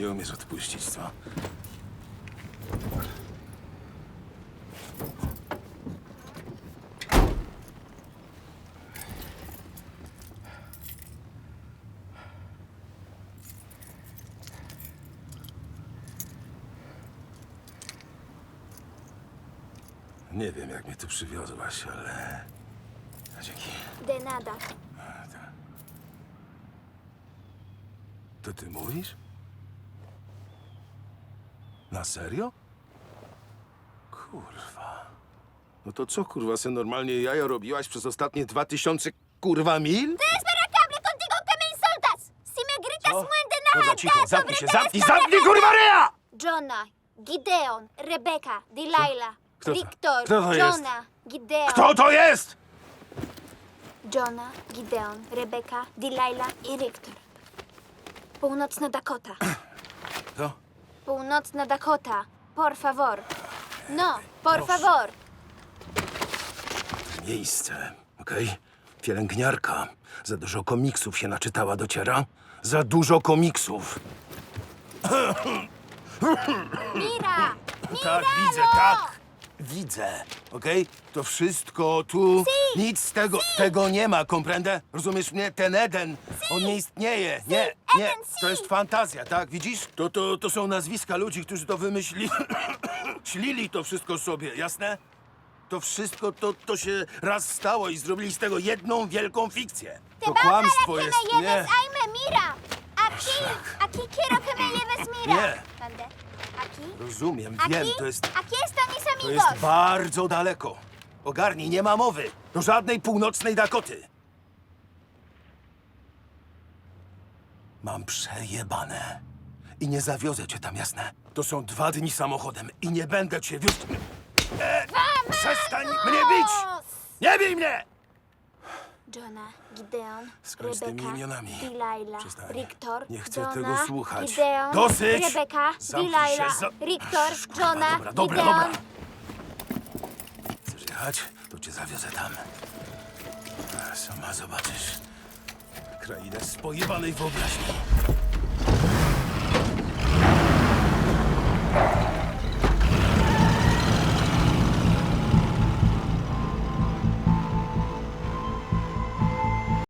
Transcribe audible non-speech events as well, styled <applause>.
Nie umiesz odpuścić, co? Nie wiem, jak mnie tu przywiozłaś, ale... Dzięki. De nada. To ty mówisz? Na serio? Kurwa. No to co, kurwa, se normalnie jajo robiłaś przez ostatnie dwa tysiące, kurwa, mil? Desperacable contigo que me insultas. Si me gritas muerte na Dobra, cicho, zamknij się, zamknij, zamknij, kurwa, ryja! Jonah, Gideon, Rebeka, Delilah, Kto to? Wiktor, Kto to jest? Jonah, Gideon. Kto to jest? Jonah, Gideon, Rebeka, Delilah i Wiktor. Północna Dakota. To? Północna Dakota. Por favor. No, por favor. Miejsce, okej? Pielęgniarka. Za dużo komiksów się naczytała, dociera? Za dużo komiksów. Mira! Tak, widzę, tak. Widzę, okej? To wszystko tu, nic z tego, tego nie ma, komprendę? Rozumiesz mnie? Ten Eden, on nie istnieje. Nie, nie, Eden, si. to jest fantazja, tak? Widzisz? To, to, to są nazwiska ludzi, którzy to wymyślili. <coughs> Ślili to wszystko sobie, jasne? To wszystko, to, to się raz stało i zrobili z tego jedną wielką fikcję. To kłamstwo jest, nie? lleves, ay, me mira. Aquí, aquí quiero que me lleves, mira. Nie. Aquí. Rozumiem, Aquí. wiem, to jest... Están mis To amigos. jest bardzo daleko. Ogarnij, nie ma mowy. Do żadnej północnej Dakoty. Mam przejebane. I nie zawiozę cię tam, jasne? To są dwa dni samochodem i nie będę cię wiózł... E, przestań mnie bić! Nie bij mnie! Jonah, Gideon, Skończ z tymi Rebeka, imionami. Delilah, Przestań. Wiktor, Nie chcę Jonah, tego słuchać. Gideon, Dosyć! Rebeka, Zamknij Delilah, za- Wiktor, Kurwa, Jonah, dobra, dobra, Gideon. dobra. Chcesz jechać? To cię zawiozę tam. Sama zobaczysz. Krainę spojebanej wyobraźni.